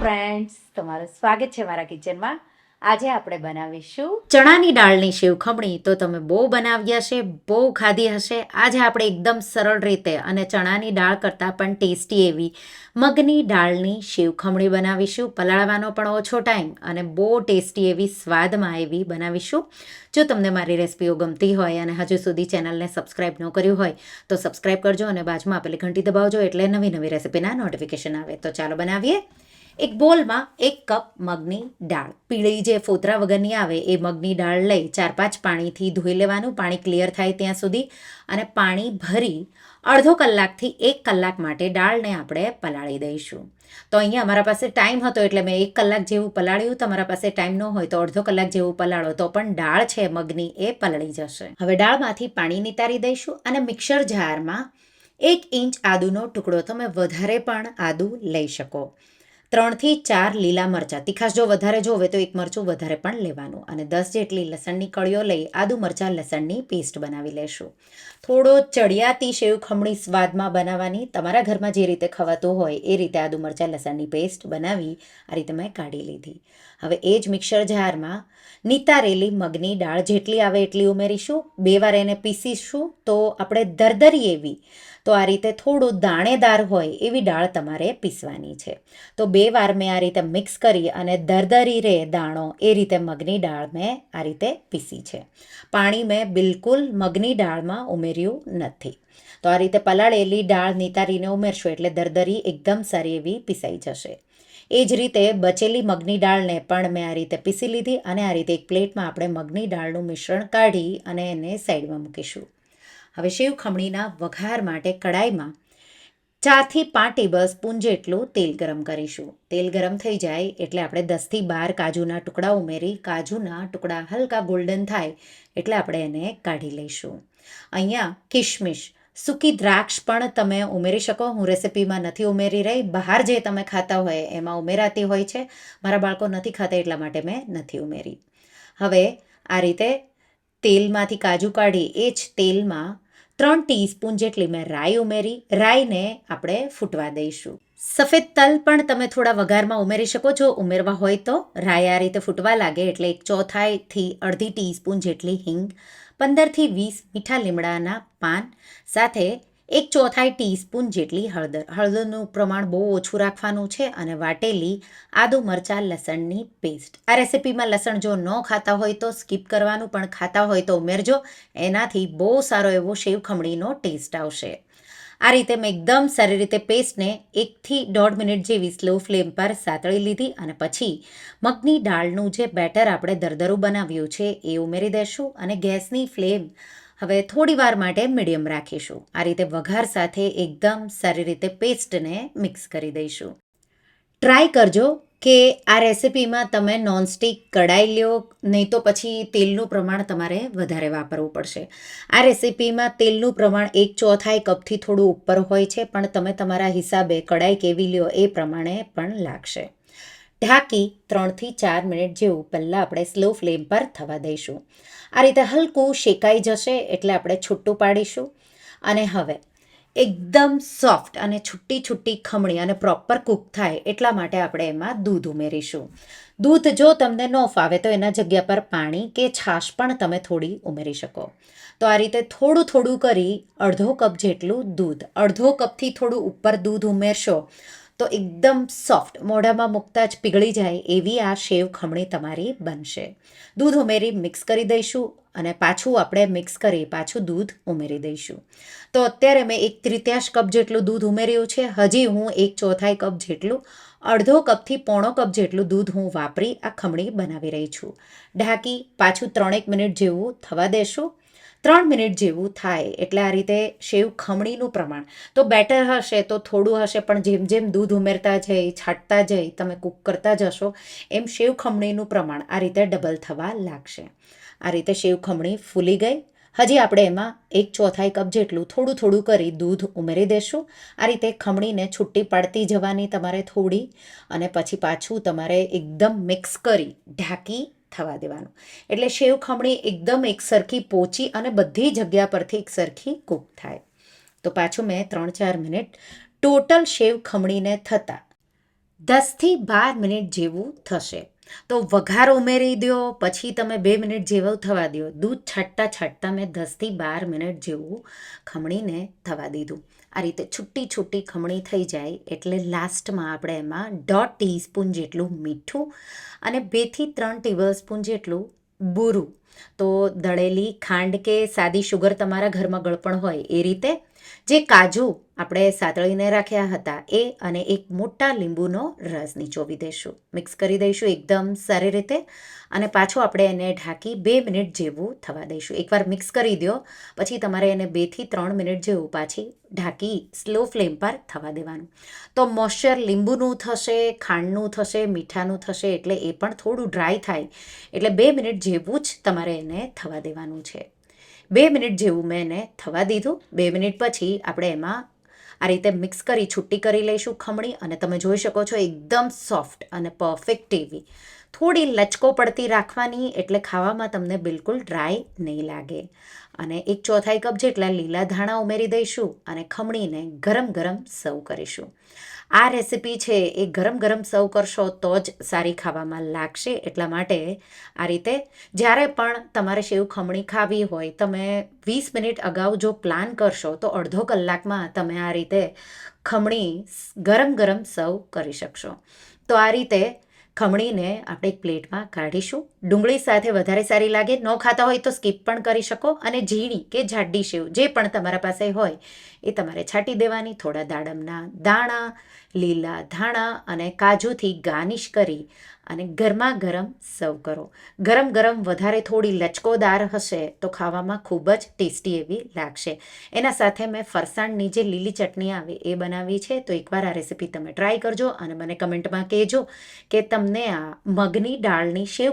Friends તમારું સ્વાગત છે મારા કિચનમાં આજે આપણે બનાવીશું ચણાની દાળની શિવખમણી. તો તમે બહુ બનાવ્યા છે બહુ ખાધી હશે. આજે આપણે એકદમ સરળ રીતે અને ચણાની દાળ કરતાં પણ ટેસ્ટી એવી મગની દાળની શિવખમણી બનાવીશું. પલાળવાનો પણ ઓછો ટાઈમ અને બહુ ટેસ્ટી એવી સ્વાદમાં એવી બનાવીશું. જો તમને મારી રેસિપીઓ ગમતી હોય અને હજુ સુધી ચેનલને સબસ્ક્રાઇબ ન કર્યું હોય, તો સબસ્ક્રાઇબ કરજો અને બાજુમાં આપેલી ઘંટી દબાવજો એટલે નવી નવી રેસિપીના નોટિફિકેશન આવે. તો ચાલો બનાવીએ. એક બોલમાં એક કપ મગની દાળ. પીળી જે ફોતરા વગરની આવે, એ મગની દાળ લઈ ચાર પાંચ પાણીથી ધોઈ લેવાનું. પાણી ક્લિયર થાય ત્યાં સુધી અને પાણી ભરી અડધો કલાકથી એક કલાક માટે દાળને આપણે પલાળી દઈશું. તો અહીંયા અમારા પાસે ટાઈમ હતો એટલે મેં એક કલાક જેવું પલાળ્યું. તમારા પાસે ટાઈમ ન હોય તો અડધો કલાક જેવું પલાળો, તો પણ દાળ છે મગની, એ પલળી જશે. હવે દાળમાંથી પાણી નિતારી દઈશું અને મિક્સર જારમાં એક ઇંચ આદુનો ટુકડો તમે વધારે પણ આદુ લઈ શકો. ત્રણથી ચાર લીલા મરચાં. તીખાશ જો વધારે જોવે તો એક મરચું વધારે પણ લેવાનું. અને દસ જેટલી લસણની કળીઓ લઈ આદુ મરચાં લસણની પેસ્ટ બનાવી લેશું. થોડો ચડિયાતી શેવ ખમણી સ્વાદમાં બનાવવાની. તમારા ઘરમાં જે રીતે ખવાતું હોય એ રીતે આદુ મરચાં લસણની પેસ્ટ બનાવી આ રીતે મેં કાઢી લીધી. હવે એ જ મિક્સર જારમાં નિતારેલી મગની દાળ જેટલી આવે એટલી ઉમેરીશું. બે વાર એને પીસીશું તો આપણે દરદરી એવી તો આ રીતે થોડું દાણેદાર હોય એવી દાળ તમારે પીસવાની છે. તો બે વાર મેં આ રીતે મિક્સ કરી અને દરદરી રે દાણો એ રીતે મગની દાળ મેં આ રીતે પીસી છે. પાણી મેં બિલકુલ મગની દાળમાં ઉમેર્યું નથી. તો આ રીતે પલાળેલી દાળ નિતારીને ઉમેરશો એટલે દરદરી એકદમ સારી એવી પીસાઈ જશે. એ જ રીતે બચેલી મગની દાળને પણ મેં આ રીતે પીસી લીધી અને આ રીતે એક પ્લેટમાં આપણે મગની દાળનું મિશ્રણ કાઢી અને એને સાઈડમાં મૂકીશું. હવે શેવ ખમણીના વઘાર માટે કડાઈમાં ચારથી પાંચ ટેબલ સ્પૂન જેટલું તેલ ગરમ કરીશું. તેલ ગરમ થઈ જાય એટલે આપણે દસથી બાર કાજુના ટુકડા ઉમેરી, કાજુના ટુકડા હલકા ગોલ્ડન થાય એટલે આપણે એને કાઢી લઈશું. અહીંયા કિશમિશ સૂકી દ્રાક્ષ પણ તમે ઉમેરી શકો. હું રેસિપીમાં નથી ઉમેરી રહી. બહાર જે તમે ખાતા હોય એમાં ઉમેરાતી હોય છે. મારા બાળકો નથી ખાતા એટલા માટે મેં નથી ઉમેરી. હવે આ રીતે તેલમાંથી કાજુ કાઢી એ જ તેલમાં ત્રણ ટીસ્પૂન જેટલી મેં રાઈ ઉમેરી. રાઈને આપણે ફૂટવા દઈશું. સફેદ તલ પણ તમે થોડા વઘારમાં ઉમેરી શકો છો. ઉમેરવા હોય તો રાય આ રીતે ફૂટવા લાગે એટલે એક ચોથાઈથી અડધી ટીસ્પૂન જેટલી હિંગ, પંદરથી વીસ મીઠા લીમડાના પાન, સાથે એક ચોથાઈ ટીસ્પૂન જેટલી હળદર. હળદરનું પ્રમાણ બહુ ઓછું રાખવાનું છે અને વાટેલી આદુ મરચાં લસણની પેસ્ટ આ રેસિપીમાં લસણ જો ન ખાતા હોય તો સ્કીપ કરવાનું, પણ ખાતા હોય તો ઉમેરજો. એનાથી બહુ સારો એવો શેવ ખમણીનો ટેસ્ટ આવશે. આ રીતે મેં એકદમ સારી રીતે પેસ્ટને એકથી દોઢ મિનિટ જેવી સ્લો ફ્લેમ પર સાતળી લીધી અને પછી મગની દાળનું જે બેટર આપણે દરદરું બનાવ્યું છે એ ઉમેરી દઈશું અને ગેસની ફ્લેમ હવે થોડી વાર માટે મીડિયમ રાખીશું. આ રીતે વઘાર સાથે એકદમ સારી રીતે પેસ્ટને મિક્સ કરી દઈશું. ટ્રાય કરજો કે આ રેસિપીમાં તમે નોનસ્ટિક કડાઈ લ્યો, નહીં તો પછી તેલનું પ્રમાણ તમારે વધારે વાપરવું પડશે. આ રેસિપીમાં તેલનું પ્રમાણ એક ચોથાઈ કપથી થોડું ઉપર હોય છે, પણ તમે તમારા હિસાબે કડાઈ કેવી લ્યો એ પ્રમાણે પણ લાગશે. ઢાંકી ત્રણથી ચાર મિનિટ જેવું પહેલાં આપણે સ્લો ફ્લેમ પર થવા દઈશું. આ રીતે હલકું શેકાઈ જશે એટલે આપણે છૂટું પાડીશું. અને હવે, એકદમ સોફ્ટ અને છુટ્ટી છૂટી ખમણી અને પ્રોપર કૂક થાય એટલા માટે આપણે એમાં દૂધ ઉમેરીશું. દૂધ જો તમને ન ફાવે તો એના જગ્યા પર પાણી કે છાશ પણ તમે થોડી ઉમેરી શકો. તો આ રીતે થોડું થોડું કરી અડધો કપ જેટલું દૂધ, અડધો કપથી થોડું ઉપર દૂધ ઉમેરશો તો એકદમ સોફ્ટ મોઢામાં મૂકતા જ પીગળી જાય એવી આ શેવ ખમણી તમારી બનશે. દૂધ ઉમેરી મિક્સ કરી દઈશું અને પાછું આપણે મિક્સ કરી પાછું દૂધ ઉમેરી દઈશું. તો અત્યારે મેં એક ત્રિત્યાશ કપ જેટલું દૂધ ઉમેર્યું છે. હજી હું એક ચોથાઈ કપ જેટલું, અડધો કપથી પોણો કપ જેટલું દૂધ હું વાપરી આ ખમણી બનાવી રહી છું. ઢાંકી પાછું ત્રણેક મિનિટ જેવું થવા દેશું. ત્રણ મિનિટ જેવું થાય. એટલે આ રીતે શેવ ખમણીનું પ્રમાણ. તો બેટર હશે, તો થોડું હશે, પણ જેમ જેમ દૂધ ઉમેરતા જઈ છાંટતા જઈ તમે કૂક કરતા જશો, એમ શેવ ખમણીનું પ્રમાણ આ રીતે ડબલ થવા લાગશે. આ રીતે શેવ ખમણી ફૂલી ગઈ. હજી આપણે એમાં એક ચોથાઈ કપ જેટલું થોડું થોડું કરી દૂધ ઉમેરી દેશું. આ રીતે ખમણીને છૂટી પાડતી જવાની તમારે થોડી, અને પછી પાછું તમારે એકદમ મિક્સ કરી ઢાંકી થવા દેવાનું. એટલે શેવ ખમણી એકદમ એકસરખી પોચી અને બધી જગ્યા પરથી એકસરખી કૂક થાય. તો પાછું મેં ત્રણ ચાર મિનિટ ટોટલ શેવ ખમણીને થતાં દસથી બાર મિનિટ જેવું થશે. તો વઘાર ઉમેરી દો, પછી તમે બે મિનિટ જેવું થવા દો. દૂધ છાંટતા છાંટતા મેં દસથી બાર મિનિટ જેવું ખમણીને થવા દીધું. આ રીતે છૂટી છૂટી ખમણી થઈ જાય એટલે લાસ્ટમાં આપણે એમાં દોઢ ટીસ્પૂન જેટલું મીઠું અને બેથી ત્રણ ટેબલ સ્પૂન જેટલું બુરું તો દળેલી ખાંડ કે સાદી શુગર તમારા ઘરમાં ગળપણ હોય એ રીતે, જે કાજુ આપણે સાતળીને રાખ્યા હતા એ અને એક મોટા લીંબુનો રસ નીચોવી દઈશું. મિક્સ કરી દઈશું એકદમ સારી રીતે અને પાછું આપણે એને ઢાંકી બે મિનિટ જેવું થવા દઈશું. એકવાર મિક્સ કરી દો પછી તમારે એને બેથી ત્રણ મિનિટ જેવું પાછી ઢાંકી સ્લો ફ્લેમ પર થવા દેવાનું. તો મોઇશ્ચર લીંબુનું થશે, ખાંડનું થશે, મીઠાનું થશે એટલે એ પણ થોડું ડ્રાય થાય એટલે બે મિનિટ જેવું જ તમારે એને થવા દેવાનું છે. બે મિનિટ જેવું મેં એને થવા દીધું. બે મિનિટ પછી આપણે એમાં આ રીતે મિક્સ કરી, છૂટી કરી લઈશું ખમણી અને તમે જોઈ શકો છો એકદમ સોફ્ટ અને પરફેક્ટ એવી થોડી લચકો પડતી રાખવાની એટલે ખાવામાં તમને બિલકુલ ડ્રાય નહીં લાગે. અને એક ચોથાઈ કપ જેટલા લીલા ધાણા ઉમેરી દઈશું અને ખમણીને ગરમ ગરમ સર્વ કરીશું. આ રેસિપી છે એ ગરમ ગરમ સર્વ કરશો તો જ સારી ખાવામાં લાગશે. એટલા માટે આ રીતે જ્યારે પણ તમારે સેવ ખમણી ખાવી હોય, તમે વીસ મિનિટ અગાઉ જો પ્લાન કરશો, તો અડધો કલાકમાં તમે આ રીતે ખમણી ગરમ ગરમ સર્વ કરી શકશો. તો આ રીતે ખમણીને આપણે એક પ્લેટમાં કાઢીશું. ડુંગળી સાથે વધારે સારી લાગે, ન ખાતા હોય તો સ્કીપ પણ કરી શકો અને ઝીણી કે જાડી સેવ જે પણ તમારા પાસે હોય, એ તમારે છાંટી દેવાની. થોડા દાડમના દાણા, લીલા ધાણા અને કાજુથી ગાર્નિશ કરી અને ગરમા ગરમ સર્વ કરો. ગરમ ગરમ વધારે થોડી લચકોદાર હશે તો ખાવામાં ખૂબ જ ટેસ્ટી એવી લાગશે. એના સાથે મેં ફરસાણની જે લીલી ચટણી આવે એ બનાવી છે, તો એકવાર આ રેસીપી તમે ટ્રાય કરજો અને મને કમેન્ટમાં કહેજો કે તમને આ મગની દાળની શેવ